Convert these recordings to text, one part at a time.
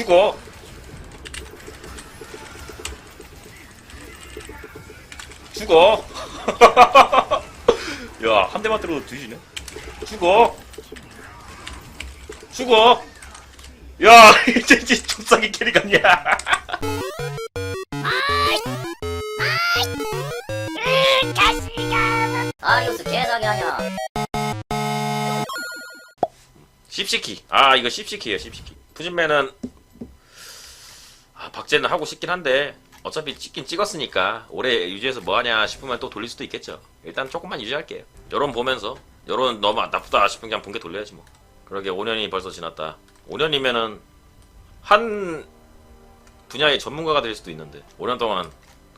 죽어. 죽어. 야 한 대만 때려도 뒤지네. 죽어. 죽어. 야 이제 이제 족사기 캐리 같냐? 아리우스 개사기 아니야. 씹시키. 아 이거 씹시키예요 씹시키. 푸진맨은 아 박제는 하고 싶긴 한데 어차피 찍긴 찍었으니까 오래 유지해서 뭐하냐 싶으면 또 돌릴 수도 있겠죠. 일단 조금만 유지할게요. 여론 보면서 여론 너무 나쁘다 싶은 그냥 본게 돌려야지 뭐. 그러게 5년이 벌써 지났다. 5년이면은 한 분야의 전문가가 될 수도 있는데 5년 동안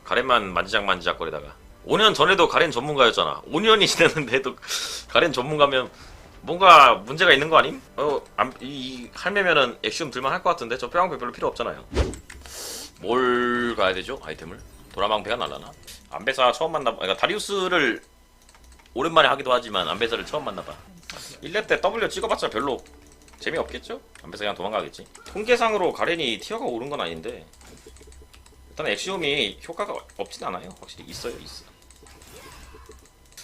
가렌만 만지작 만지작 거리다가. 5년 전에도 가렌 전문가였잖아. 5년이 지났는데도 가렌 전문가면 뭔가 문제가 있는 거 아님? 어, 안, 이, 이 할매면은 액시움 들만 할 것 같은데? 저 뼈방패 별로 필요 없잖아요. 뭘 가야 되죠? 아이템을? 도라망패가 날라나? 안배사 처음 만나, 그러니까 다리우스를 오랜만에 하기도 하지만 안배사를 처음 만나봐. 1렙 때 W 찍어봤자 별로 재미없겠죠? 안배사 그냥 도망가겠지. 통계상으로 가렌이 티어가 오른 건 아닌데 일단 액시움이 효과가 없진 않아요. 확실히 있어요, 있어.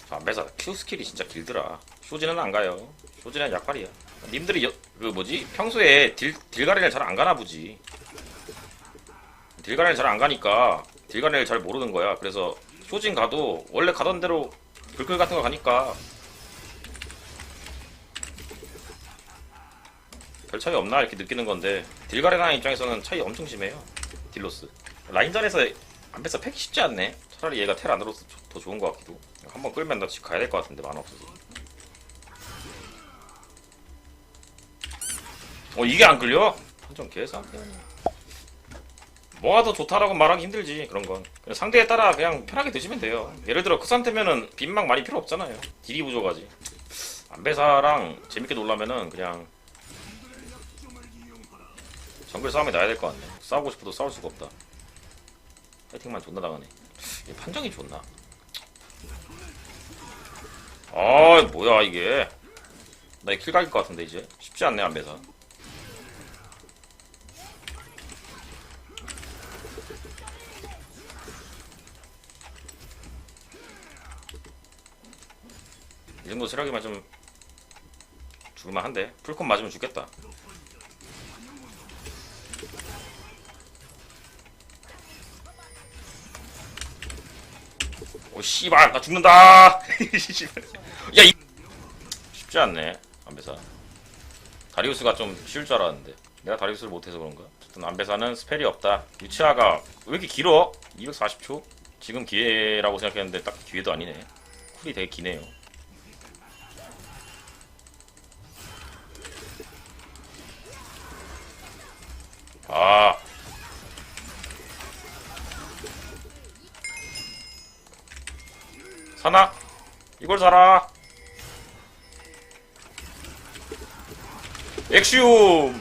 저 안배사 Q 스킬이 진짜 길더라. 쇼지는 안 가요. 쇼지는 약발이야. 님들이 여, 그 뭐지 평소에 딜 딜가렌을 잘 안 가나 보지. 딜가렌을 잘안 가니까 딜가렌을 잘 모르는 거야. 그래서 쇼진 가도 원래 가던 대로 글클 같은 거 가니까 별 차이 없나 이렇게 느끼는 건데 딜가렌 하는 입장에서는 차이 엄청 심해요. 딜로스 라인전에서 안배사 팩이 쉽지 않네. 차라리 얘가 텔 안으로서 더 좋은 것 같기도. 한번 끌면 나 집 가야 될 것 같은데 만화 없어서. 어 이게 안 끌려? 한점 개사. 뭐가 더 좋다라고 말하기 힘들지 그런 건. 그냥 상대에 따라 그냥 편하게 드시면 돼요. 예를 들어 그 상태면은 빈막 많이 필요 없잖아요. 딜이 부족하지. 안배사랑 재밌게 놀라면은 그냥 정글 싸움에 나야 될 것 같네. 싸우고 싶어도 싸울 수가 없다. 파이팅만 존나 당하네. 이 판정이 좋나? 아 뭐야 이게? 나킬 갈릴 것 같은데 이제 쉽지 않네 안배사. 이 정도 체력이면 좀 죽을만 한데. 풀콤 맞으면 죽겠다. 오 씨발 나 죽는다. 야 이... 쉽지 않네 안배사. 다리우스가 좀 쉬울 줄 알았는데. 내가 다리우스를 못해서 그런가? 어쨌든 안배사는 스펠이 없다. 유치아가 왜 이렇게 길어? 240초? 지금 기회라고 생각했는데 딱 기회도 아니네. 쿨이 되게 기네요 아. 사나? 이걸 사라. 엑시움.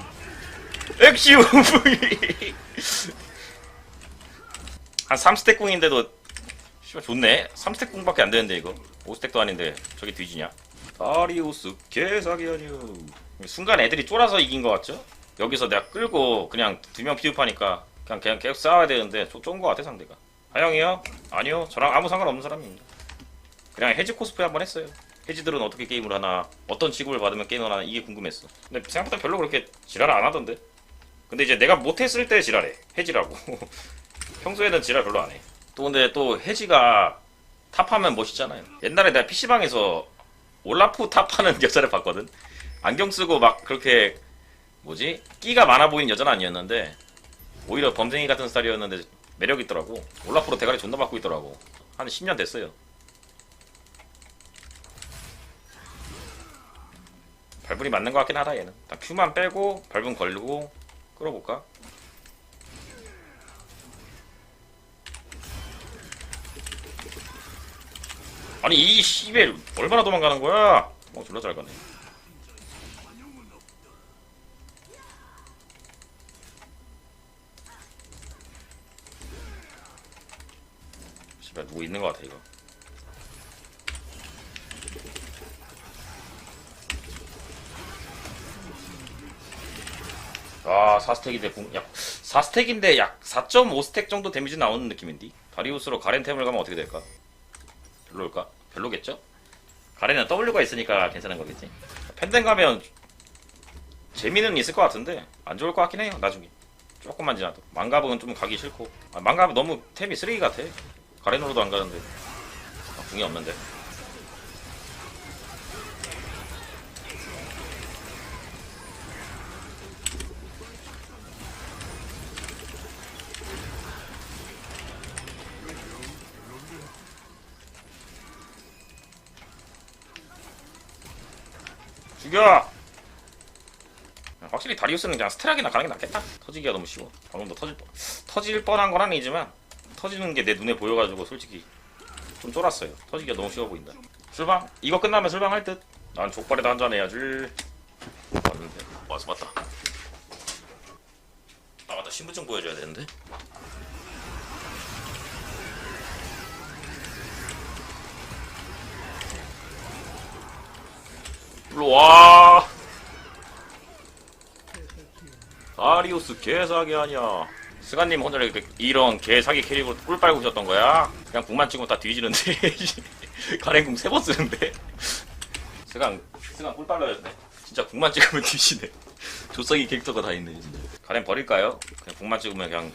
엑시움. 한 3스택 궁인데도 씨발 좋네. 3스택 궁밖에 안 되는데 이거. 5스택도 아닌데 저게 뒤지냐? 다리우스 개사기 아니요. 순간 애들이 쫄아서 이긴 것 같죠? 여기서 내가 끌고 그냥 두 명 피흡하니까 그냥 그냥 계속 싸워야 되는데 좀쫀것 같아 상대가. 하영이요? 아니요. 저랑 아무 상관없는 사람입니다. 그냥 해지 코스프레 한번 했어요. 해지들은 어떻게 게임을 하나, 어떤 취급을 받으면 게임을 하나 이게 궁금했어. 근데 생각보다 별로 그렇게 지랄 안 하던데. 근데 이제 내가 못했을 때 지랄해. 해지라고. 평소에는 지랄 별로 안 해. 또 근데 또 해지가 탑하면 멋있잖아요. 옛날에 내가 PC방에서 올라프 탑하는 여자를 봤거든. 안경 쓰고 막 그렇게 뭐지? 끼가 많아 보이는 여자는 아니었는데 오히려 범생이 같은 스타일이었는데 매력 있더라고. 올라프로 대가리 존나 받고 있더라고. 한 10년 됐어요. 발분이 맞는 것 같긴 하다 얘는. 다 Q만 빼고 발분 걸리고 끌어볼까? 아니 이 씨벨 얼마나 도망가는 거야? 어 졸라 잘 가네. 씨발 누구 있는 것 같아 이거. 아 4스택인데 궁, 약 4스택인데 약 4.5스택 정도 데미지 나오는 느낌인데 다리우스로 가렌템을 가면 어떻게 될까? 별로일까? 별로겠죠? 가렌은 W가 있으니까 괜찮은 거겠지 펜덴 가면 재미는 있을 것 같은데 안 좋을 것 같긴 해요 나중에 조금만 지나도 망갑은 좀 가기 싫고 아, 망갑은 너무 템이 쓰레기 같아 가렌으로도 안 가는데 아, 궁이 없는데 죽여! 확실히 다리우스는 그냥 스테락이나 가는 게 낫겠다. 터지기가 너무 쉬워. 방금도 터질 뻔. 터질 뻔한 건 아니지만 터지는 게 내 눈에 보여가지고 솔직히 좀 쫄았어요. 터지기가 너무 쉬워 보인다. 술방? 이거 끝나면 술방 할 듯. 난 족발에다 한잔 해야지. 왔는데 와서 맞다. 아 맞다 신분증 보여줘야 되는데. 일로 와. 다리우스 개사기 아니야. 스가님 혼자 이런 개 사기 캐릭으로 꿀 빨고 오셨던 거야? 그냥 궁만 찍으면 다 뒤지는데. 가랭궁 세 번 쓰는데. 스간, 스간 꿀 빨라졌네. 진짜 궁만 찍으면 뒤지네. 조석이 캐릭터가 다 있네, 진짜. 가랭 버릴까요? 그냥 궁만 찍으면 그냥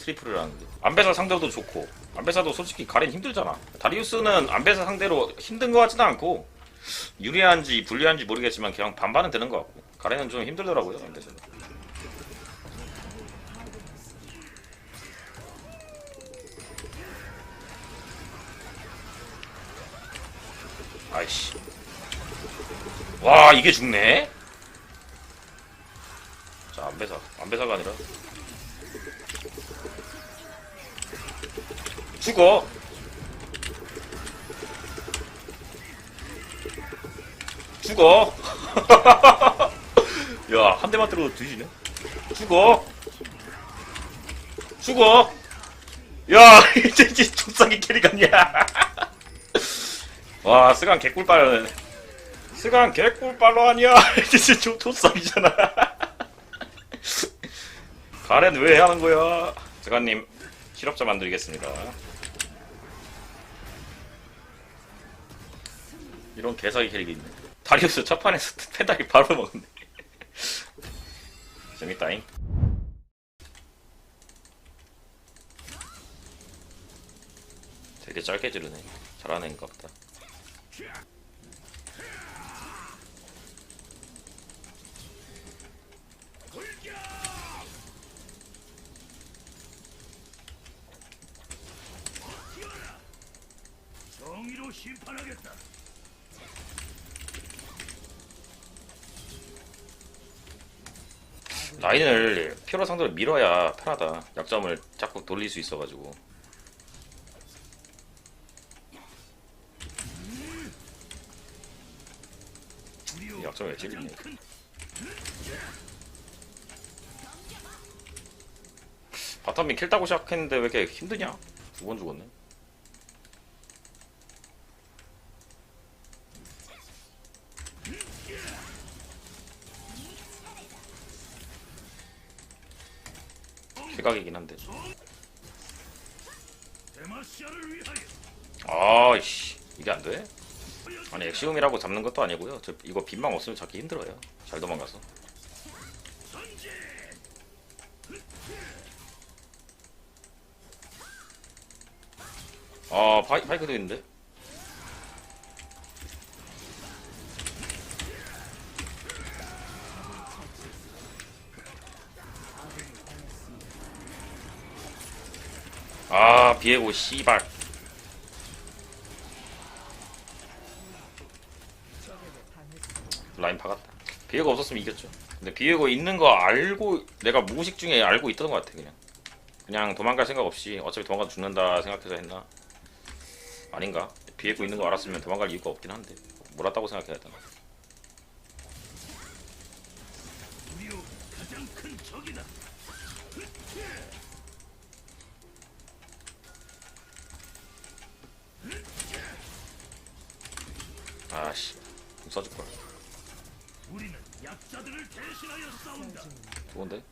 트리플을 하는데. 안배사 상대도 좋고. 안배사도 솔직히 가렌 힘들잖아. 다리우스는 안배사 상대로 힘든 것 같지도 않고. 유리한지 불리한지 모르겠지만 그냥 반반은 되는 것 같고. 가렌은 좀 힘들더라고요, 안배사. 아이씨. 와, 이게 죽네? 자, 안배사. 안배사가 아니라. 죽어! 죽어! 야, 한 대만 때려도 뒤지네? 죽어! 죽어! 야, 이제, 이제 족삭이 캐릭 아니야! 와 스간 개꿀 빨러 스간 개꿀 빨러 아니야. 진짜 조 도싹이잖아. 가렌 왜 하는 거야? 스간님 실업자 만들겠습니다. 이런 개사기 캐릭이 있네. 다리우스 첫 판에서 페달이 바로 먹었네. 재밌다잉. 되게 짧게 지르네. 잘하는 것 같다 심판하겠다. 라인을 피로 상대로 밀어야 편하다. 약점을 자꾸 돌릴 수 있어가지고. 왜 찔리냐. 바텀이 킬 따고 시작했는데 왜 이렇게 힘드냐? 두 번 죽었네. 아니 엑시움이라고 잡는 것도 아니고요. 저 이거 빈망 없으면 잡기 힘들어요. 잘 도망가서. 아 파이 파이크도 있는데. 아 비에고 씨발. 라인 박았다. 비에고 없었으면 이겼죠. 근데 비에고 있는 거 알고 내가 무의식 중에 알고 있던 것 같아 그냥. 그냥 도망갈 생각 없이 어차피 도망가 죽는다 생각해서 했나? 아닌가? 비에고 있는 거 알았으면 도망갈 이유가 없긴 한데 몰랐다고 생각해야 되나? 아씨 써줄 걸. 우리는 약자들을 대신하여 싸운다. 좋은데?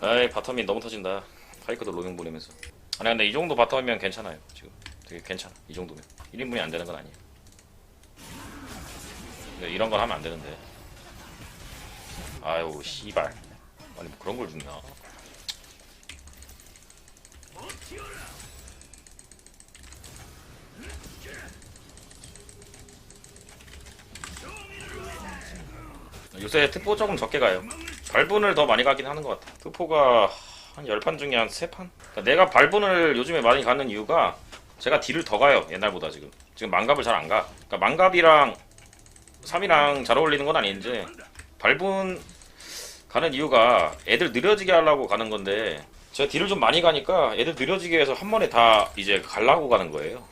아이 바텀이 너무 터진다. 파이크도 로밍 보내면서. 아니 근데 이 정도 바텀이면 괜찮아요. 지금 되게 괜찮아. 이 정도면 1인분이 안 되는 건 아니에요. 근데 이런 걸 하면 안 되는데. 아유 씨발. 아니 뭐 그런 걸 죽나? 요새 특보 조금 적게 가요. 발분을 더 많이 가긴 하는 것 같아. 특포가 한 10판 중에 한 3판? 그러니까 내가 발분을 요즘에 많이 가는 이유가 제가 딜을 더 가요. 옛날보다 지금. 지금 망갑을 잘 안 가. 그러니까 망갑이랑 3이랑 잘 어울리는 건 아닌데 발분 가는 이유가 애들 느려지게 하려고 가는 건데 제가 딜을 좀 많이 가니까 애들 느려지게 해서 한 번에 다 이제 가려고 가는 거예요.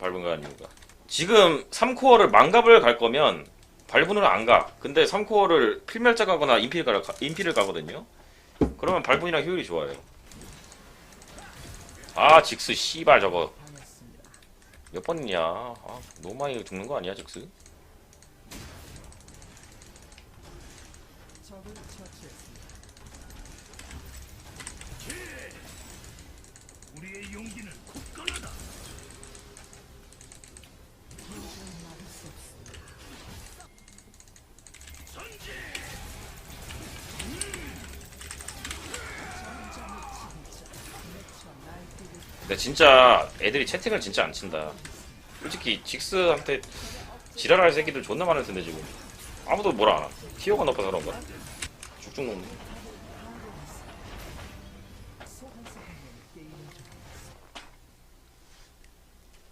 발분 가는 이유가. 지금 3코어를 망갑을 갈 거면 발분을 안 가. 근데 3코어를 필멸자 가거나 인필 가, 인필을 가거든요. 그러면 발분이랑 효율이 좋아요. 아, 직스 씨발 저거. 몇 번이냐? 아, 너무 많이 죽는 거 아니야, 직스? 근데 진짜 애들이 채팅을 진짜 안 친다. 솔직히 직스한테 지랄할 새끼들 존나 많을 텐데 지금 아무도 뭐라. 티어가 높아서 그런가? 쭉쭉 먹네.